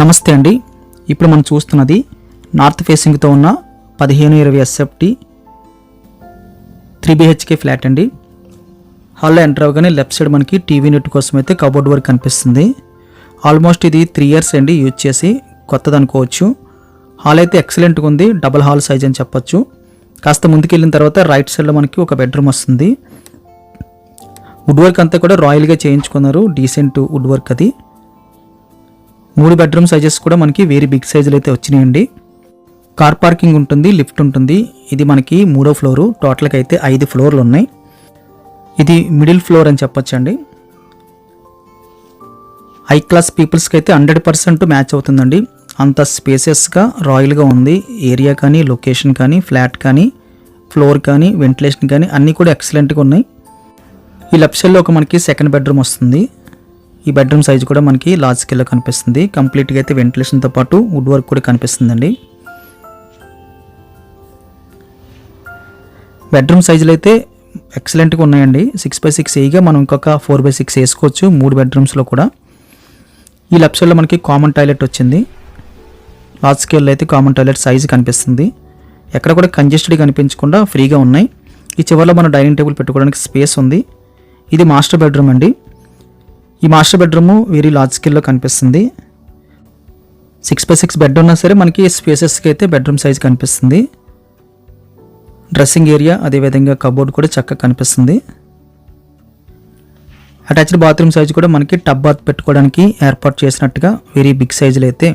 నమస్తే అండి. ఇప్పుడు మనం చూస్తున్నది నార్త్ ఫేసింగ్తో ఉన్న పదిహేను ఇరవై ఎస్ఎఫ్టీ త్రీ బిహెచ్కే ఫ్లాట్ అండి. హాల్లో ఎంటర్ అవ్వగానే లెఫ్ట్ సైడ్ మనకి టీవీ నెట్ కోసం అయితే కబోర్డ్ వర్క్ కనిపిస్తుంది. ఆల్మోస్ట్ ఇది త్రీ ఇయర్స్ అండి యూజ్ చేసి కొత్తది అనుకోవచ్చు. హాల్ అయితే ఎక్సలెంట్గా ఉంది డబల్ హాల్ సైజ్ అని చెప్పొచ్చు. కాస్త ముందుకెళ్ళిన తర్వాత రైట్ సైడ్లో మనకి ఒక బెడ్రూమ్ వస్తుంది. వుడ్ వర్క్ అంతా కూడా రాయల్గా చేయించుకున్నారు డీసెంట్ వుడ్ వర్క్ అది. మూడు బెడ్రూమ్ సైజెస్ కూడా మనకి వేరే బిగ్ సైజులు అయితే వచ్చినాయండి. కార్ పార్కింగ్ ఉంటుంది లిఫ్ట్ ఉంటుంది. ఇది మనకి మూడో ఫ్లోరు టోటల్గా అయితే ఐదు ఫ్లోర్లు ఉన్నాయి. ఇది మిడిల్ ఫ్లోర్ అని చెప్పొచ్చండి. హై క్లాస్ పీపుల్స్కి అయితే హండ్రెడ్ పర్సెంట్ మ్యాచ్ అవుతుందండి. అంత స్పేసెస్గా రాయల్గా ఉంది. ఏరియా కానీ లొకేషన్ కానీ ఫ్లాట్ కానీ ఫ్లోర్ కానీ వెంటిలేషన్ కానీ అన్నీ కూడా ఎక్సలెంట్గా ఉన్నాయి. ఈ లెఫ్ట్ సైడ్లో ఒక మనకి సెకండ్ బెడ్రూమ్ వస్తుంది. ఈ బెడ్రూమ్ సైజ్ కూడా మనకి లార్జ్ స్కేల్లో కనిపిస్తుంది. కంప్లీట్గా అయితే వెంటిలేషన్తో పాటు వుడ్ వర్క్ కూడా కనిపిస్తుందండి. బెడ్రూమ్ సైజులు అయితే ఎక్సలెంట్గా ఉన్నాయండి. సిక్స్ బై సిక్స్ ఏగా మనం ఇంకొక ఫోర్ బై సిక్స్ వేసుకోవచ్చు మూడు బెడ్రూమ్స్లో కూడా. ఈ లెఫ్ట్ సైడ్లో మనకి కామన్ టాయిలెట్ వచ్చింది. లార్జ్ స్కేల్లో అయితే కామన్ టాయిలెట్ సైజ్ కనిపిస్తుంది. ఎక్కడ కూడా కంజెస్టెడ్ కనిపించకుండా ఫ్రీగా ఉన్నాయి. ఈ చివరిలో మన డైనింగ్ టేబుల్ పెట్టుకోవడానికి స్పేస్ ఉంది. ఇది మాస్టర్ బెడ్రూమ్ అండి. ఈ మాస్టర్ బెడ్రూమ్ వెరీ లార్జ్ స్కేల్లో కనిపిస్తుంది. సిక్స్ బై సిక్స్ బెడ్ ఉన్నా సరే మనకి స్పేసెస్కి అయితే బెడ్రూమ్ సైజ్ కనిపిస్తుంది. డ్రెస్సింగ్ ఏరియా అదేవిధంగా కబోర్డ్ కూడా చక్కగా కనిపిస్తుంది. అటాచ్డ్ బాత్రూమ్ సైజ్ కూడా మనకి టబ్ బాత్ పెట్టుకోవడానికి ఏర్పాటు చేసినట్టుగా వెరీ బిగ్ సైజులు అయితే